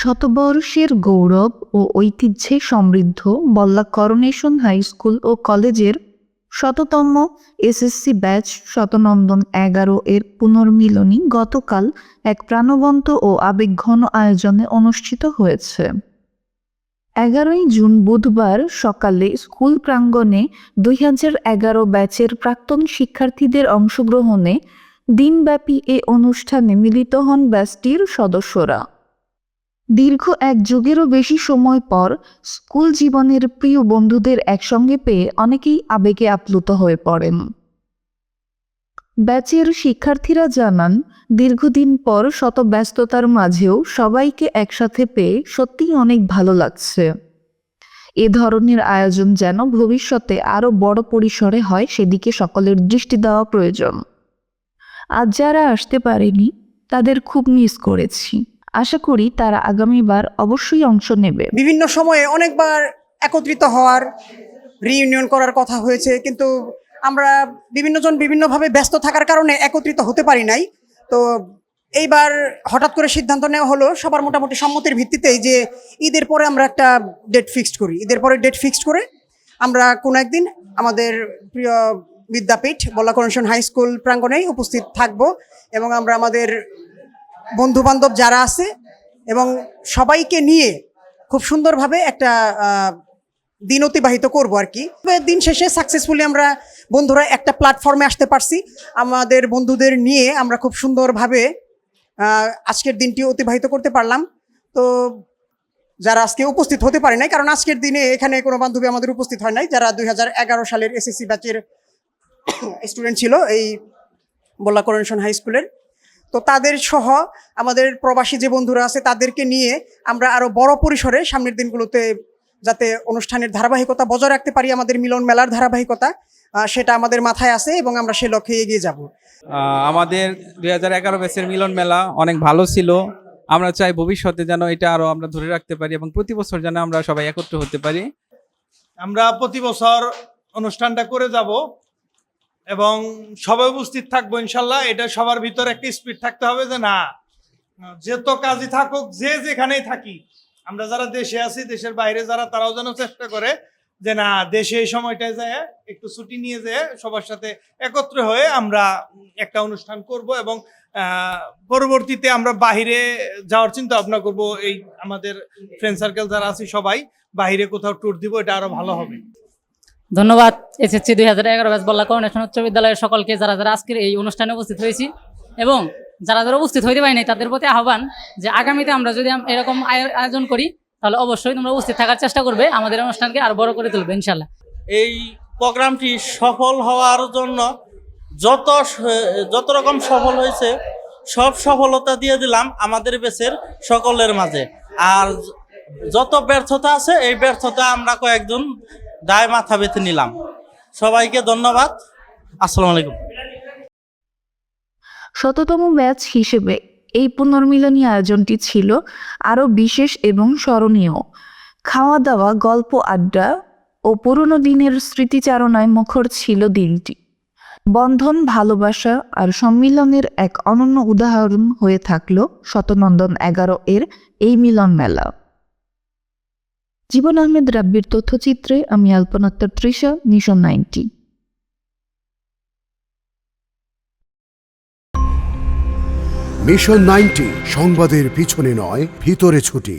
শতবর্ষের গৌরব ও ঐতিহ্যে সমৃদ্ধ বল্লা coronation high school ও কলেজের শততম এসএসসি ব্যাচ শতনন্দন এগারো এর পুনর্মিলনী গতকাল এক প্রাণবন্ত ও আবেগঘন আয়োজনে অনুষ্ঠিত হয়েছে। এগারোই জুন বুধবার সকালে স্কুল প্রাঙ্গণে দুই হাজার এগারো ব্যাচের প্রাক্তন শিক্ষার্থীদের অংশগ্রহণে দিনব্যাপী এ অনুষ্ঠানে মিলিত হন ব্যাচটির সদস্যরা। দীর্ঘ এক যুগেরও বেশি সময় পর স্কুল জীবনের প্রিয় বন্ধুদের একসঙ্গে পেয়ে অনেকেই আবেগে আপ্লুত হয়ে পড়েন। ব্যাচের শিক্ষার্থীরা জানান, দীর্ঘদিন পর শত ব্যস্ততার মাঝেও সবাইকে একসাথে পেয়ে সত্যিই অনেক ভালো লাগছে। এ ধরনের আয়োজন যেন ভবিষ্যতে আরও বড় পরিসরে হয় সেদিকে সকলের দৃষ্টি দেওয়া প্রয়োজন। আজ যারা আসতে পারেনি, তাদের খুব মিস করেছি। আশা করি তারা আগামীবার অবশ্যই অংশ নেবে। বিভিন্ন সময়ে অনেকবার একত্রিত হওয়ার রিইউনিয়ন করার কথা হয়েছে, কিন্তু আমরা বিভিন্নজন বিভিন্নভাবে ব্যস্ত থাকার কারণে একত্রিত হতে পারি নাই। তো এইবার হঠাৎ করে সিদ্ধান্ত নেওয়া হলো, সবার মোটামুটি সম্মতির ভিত্তিতেই যে ঈদের পরে আমরা একটা ডেট ফিক্সড করি। ঈদের পরে ডেট ফিক্সড করে আমরা কোনো একদিন আমাদের প্রিয় বিদ্যাপীঠ বল্লা কনভেনশন হাই স্কুল প্রাঙ্গণেই উপস্থিত থাকব এবং আমরা আমাদের বন্ধু বান্ধব যারা আছে এবং সবাইকে নিয়ে খুব সুন্দরভাবে একটা দিন অতিবাহিত করব আর কি। দিন শেষে সাকসেসফুলি আমরা বন্ধুরা একটা প্ল্যাটফর্মে আসতে পারছি। আমাদের বন্ধুদের নিয়ে আমরা খুব সুন্দরভাবে আজকের দিনটি অতিবাহিত করতে পারলাম। তো যারা আজকে উপস্থিত হতে পারে নাই, কারণ আজকের দিনে এখানে কোনো বান্ধবী আমাদের উপস্থিত হয় নাই। যারা দুই হাজার এগারো সালের এসএসসি ব্যাচের স্টুডেন্ট ছিল এই বল্লা করোনেশন হাই স্কুলের তো তাদের সহ আমাদের প্রবাসী যে বন্ধুরা আছে তাদেরকে নিয়ে আমরা আরও বড় পরিসরে সামনের দিনগুলোতে যাতে অনুষ্ঠানের ধারাবাহিকতা বজায় রাখতে পারি আমাদের মিলন মেলার ধারাবাহিকতা সেটা আমাদের মাথায় আছে এবং আমরা সে লক্ষ্যে এগিয়ে যাব। আমাদের দুই হাজার এগারো ব্যাচের মিলন মেলা অনেক ভালো ছিল। আমরা চাই ভবিষ্যতে যেন এটা আরও আমরা ধরে রাখতে পারি এবং প্রতি বছর যেন আমরা সবাই একত্র হতে পারি। আমরা প্রতি বছর অনুষ্ঠানটা করে যাব। এবং সবাই উপস্থিত থাকব ইনশাল্লাহ। এটা সবার ভিতরে একটা স্পিড থাকতে হবে যে না, যত কাজই থাকুক, যে যেখানেই থাকি, আমরা যারা দেশে আছি, দেশের বাইরে যারা, তারাও যেন চেষ্টা করে যে না, দেশে এই সময়টায় যায় একটু ছুটি নিয়ে যেয়ে সবার সাথে একত্র হয়ে আমরা একটা অনুষ্ঠান করব এবং পরবর্তীতে আমরা বাইরে যাওয়ার চিন্তা ভাবনা করব। এই আমাদের ফ্রেন্ড সার্কেল যারা আছি সবাই বাইরে কোথাও ট্যুর দিব, এটা আরও ভালো হবে। ধন্যবাদ এসএসসি দুই হাজার এগারো ব্যাস বল্লা করোনেশন উচ্চ বিদ্যালয়ের সকলকে যারা যারা আজকের এই অনুষ্ঠানে উপস্থিত হয়েছি এবং যারা যারা উপস্থিত হইতে পারিনি, তাদের প্রতি আহ্বান যে আগামীতে আমরা যদি এরকম আয়- আয়োজন করি, তাহলে অবশ্যই তোমরা উপস্থিত থাকার চেষ্টা করবে, আমাদের অনুষ্ঠানকে আর বড় করে তুলবে ইনশাল্লাহ এই প্রোগ্রামটি সফল হওয়ার জন্য যত যত রকম সফল হয়েছে, সব সফলতা দিয়ে দিলাম আমাদের বেসের সকলের মাঝে। আর যত ব্যর্থতা আছে, এই ব্যর্থতা আমরা কয়েকজন দায় মাথা বেঁধে নিলাম। সবাইকে ধন্যবাদ। আসসালামু আলাইকুম। শততম ব্যাচ হিসেবে এই পুনর্মিলনী আয়োজনটি ছিল আরও বিশেষ এবং স্মরণীয়। খাওয়া দাওয়া গল্প আড্ডা ও পুরনো দিনের স্মৃতিচারণায় মুখর ছিল দিনটি। বন্ধন, ভালোবাসা আর সম্মিলনের এক অনন্য উদাহরণ হয়ে থাকল শতনন্দন এগারো এর এই মিলন মেলা। জীবন আহমেদ রাব্বির তথ্যচিত্রে আমি আলপনাত্তা Trisha mission ninety. Mission ninety, সংবাদের পিছনে নয়, ভিতরে ছুটি।